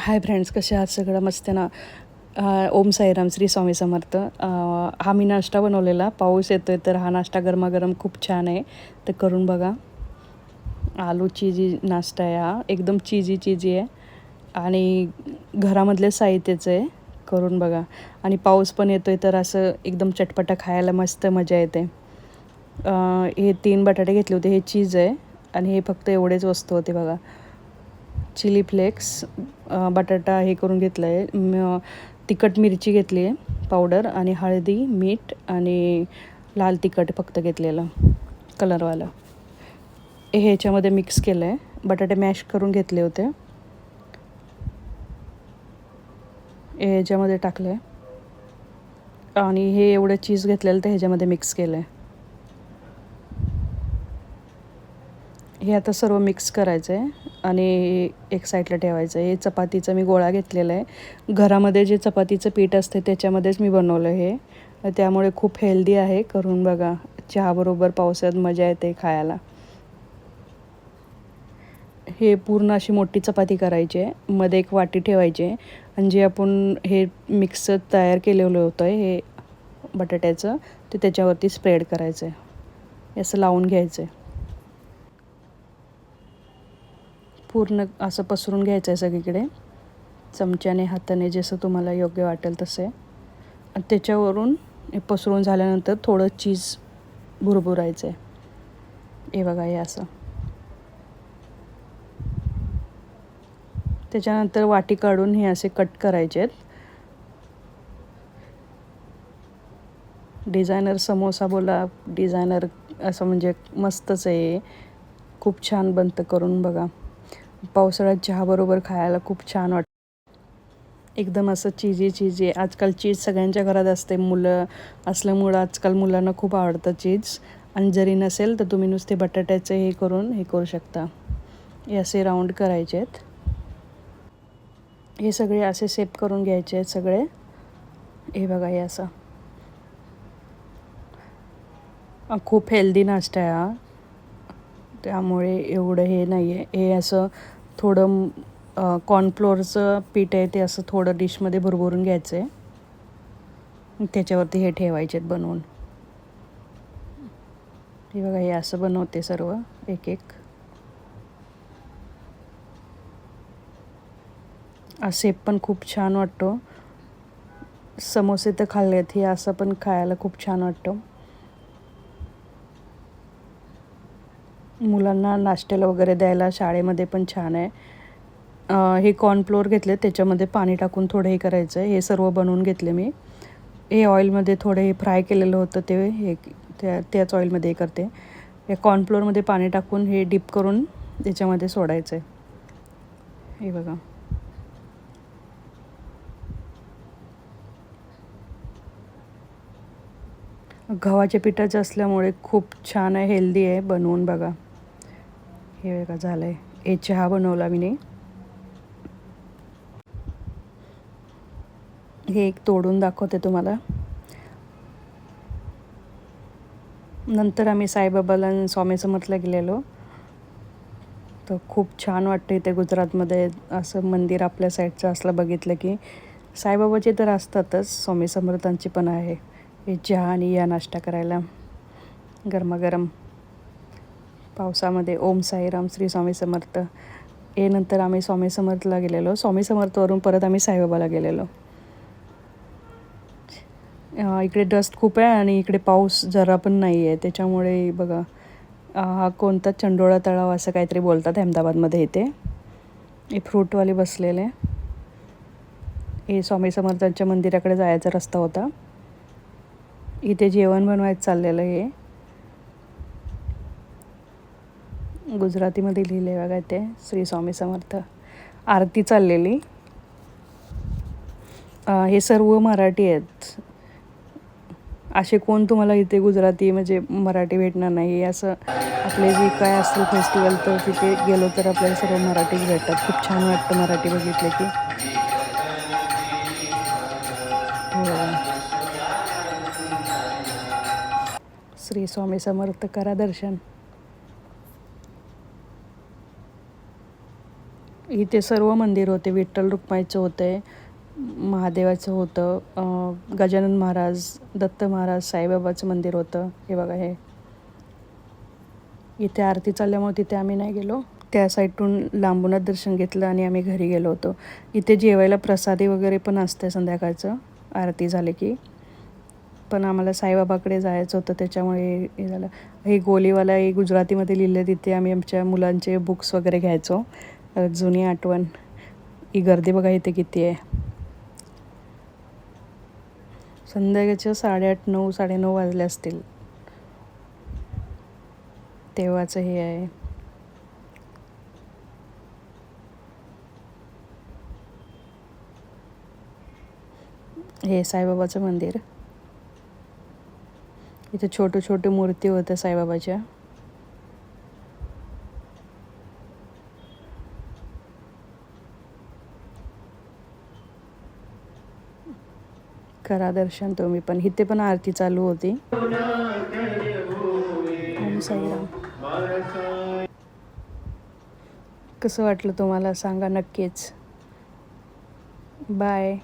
Hi friends कसे आहात सगळं? मस्त ना ओम साईराम श्री स्वामी समर्थ. हा मी नाश्ता बनवलेला. पाऊस येतोय तर हा नाश्ता गरमागरम खूप छान आहे. तर करून बघा. आलू चिजी नाश्ता आहे हा. एकदम चिजी चिजी आहे. आणि घरामधल्या साहित्यच आहे. करून बघा. आणि पाऊस पण येतोय तर असं एकदम चटपटा खायला मस्त मजा येते. हे तीन बटाटे घेतले होते. हे चीज आहे. आणि हे फक्त एवढेच वस्तू होते बघा. चिली फ्लेक्स बटाटा हे करून घेतलं आहे तिखट मिरची घेतली आहे पावडर आणि हळदी मीठ आणि लाल तिखट फक्त घेतलेलं कलरवालं. हे ह्याच्यामध्ये मिक्स केलं आहे बटाटे मॅश करून घेतले होते. हे ह्याच्यामध्ये टाकलं आहे आणि हे एवढं चीज घेतलेलं तर ह्याच्यामध्ये मिक्स केलं आहे हे आता सर्व मिक्स करायचं आहे आणि एक साईडला ठेवायचं आहे हे चपातीचा मी गोळा घेतलेला आहे. घरामध्ये जे चपातीचं पीठ असते त्याच्यामध्येच मी बनवलं हे. त्यामुळे खूप हेल्दी आहे. करून बघा चहाबरोबर पावसाळ्यात मजा येते खायला. हे पूर्ण अशी मोठी चपाती करायची आहे. मध्ये एक वाटी ठेवायची आहे. आणि जे आपण हे मिक्स तयार केलेलं होतं आहे हे बटाट्याचं ते त्याच्यावरती स्प्रेड करायचं आहे असं लावून घ्यायचं आहे पूर्ण असं पसरून घ्यायचं आहे सगळीकडे. चमच्याने हाताने जसं तुम्हाला योग्य वाटेल तसे त्याच्यावरून हे पसरून झाल्यानंतर थोडं चीज भुरभुरायचं आहे. हे बघा हे असं. त्याच्यानंतर वाटी काढून हे असे कट करायचे आहेत. डिझायनर समोसा बोला डिझायनर असं म्हणजे मस्तच आहे. खूप छान बनतं करून बघा. पावसाळ्यात चहाबरोबर खायला खूप छान वाटतं. एकदम असं चिजी चिजी आजकाल चीज सगळ्यांच्या घरात असते. मुलं असल्यामुळं आजकाल मुलांना खूप आवडतं चीज आणि जरी नसेल तर तुम्ही नुसते बटाट्याचे हे करून हे करू शकता. हे असे राऊंड करायचे आहेत. हे सगळे असे सेप करून घ्यायचे आहेत सगळे. हे बघा हे असं. खूप हेल्दी नाश्ता आहे हा. त्यामुळे एवढं हे नाही आहे हे असं थोडं कॉर्नफ्लोअरचं पीठ आहे ते असं थोडं डिशमध्ये भरभरून घ्यायचं आहे त्याच्यावरती हे ठेवायचे आहेत बनवून. हे बघा हे असं बनवते सर्व एक एक सेप पण खूप छान वाटतो. समोसे तर खाल्लेत हे असं पण खायला खूप छान वाटतं. मुलांना नाश्त्याला वगैरे द्यायला शाळेमध्ये पण छान आहे. हे कॉर्नफ्लोअर घेतले त्याच्यामध्ये पाणी टाकून थोडं हे करायचं आहे हे सर्व बनवून घेतले मी. हे ऑइलमध्ये थोडे हे फ्राय केलेलं होतं ते हे त्या त्याच ऑइलमध्ये हे करते. हे कॉर्नफ्लोअरमध्ये पाणी टाकून हे डीप करून त्याच्यामध्ये सोडायचं आहे हे बघा. गव्हाच्या पिठाचं असल्यामुळे खूप छान आहे हेल्दी आहे बनवून बघा. हे बघा झालं आहे हे चहा बनवला मी हे एक तोडून दाखवते तुम्हाला. नंतर आम्ही साईबाबाला आणि स्वामी समर्थला गेलेलो. तर खूप छान वाटतं इथे गुजरातमध्ये असं मंदिर आपल्या साईडचं असलं बघितलं की. साईबाबाचे तर असतातच स्वामी समर्थांची पण आहे. हे चहा आणि या नाश्ता करायला. गरमागरम. पावसामध्ये ओम साईराम श्री स्वामी समर्थ. हे नंतर आम्ही स्वामी समर्थला गेलेलो. स्वामी समर्थवरून परत आम्ही साईबाबाला गेलेलो. इकडे डस्ट खूप आहे आणि इकडे पाऊस जरा पण नाही आहे. त्याच्यामुळे बघा हा कोणता चंडोळा तळाव असं काहीतरी बोलतात अहमदाबादमध्ये इथे. हे फ्रूटवाले बसलेले. हे स्वामी समर्थांच्या मंदिराकडे जायचा रस्ता होता. इथे जेवण बनवायचं चाललेलं हे गुजरातीमध्ये लिहिले बघा ते श्री स्वामी समर्थ. आरती चाललेली. हे सर्व मराठी आहेत. असे कोण तुम्हाला इथे गुजराती म्हणजे मराठी भेटणार नाही? असं आपले जे काय असतील फेस्टिवल तर तिथे गेलो तर आपल्याला सर्व मराठीच भेटतात. खूप छान वाटतं मराठी बघितलं की. हो. श्री स्वामी समर्थ करा दर्शन. इथे सर्व मंदिर होते. विठ्ठल रुक्माईचं होते महादेवाचं होतं गजानन महाराज दत्त महाराज साईबाबाचं मंदिर होतं. हे बघा हे. इथे आरती चालल्यामुळे तिथे आम्ही नाही गेलो. त्या साईडून लांबूनच दर्शन घेतलं आणि आम्ही घरी गेलो होतो. इथे जेवायला प्रसादी वगैरे पण असते संध्याकाळचं. आरती झाले की. पण आम्हाला साईबाबाकडे जायचं होतं त्याच्यामुळे हे झालं. हे गोलीवाला हे गुजरातीमध्ये लिहिलं तिथे आम्ही आमच्या मुलांचे बुक्स वगैरे घ्यायचो. जुनी आठवण. ही गर्दी बघा इथे किती आहे. संध्याकाळच्या साडेआठ नऊ साडेनऊ वाजले असतील. तेव्हाचं हे आहे. हे साईबाबाचं मंदिर. इथे छोटे छोटे मूर्ती होत्या साईबाबाच्या. करा दर्शन तुम्ही पण. इथे पण आरती चालू होती. साईराम. कसं वाटलं तुम्हाला? सांगा नक्कीच. बाय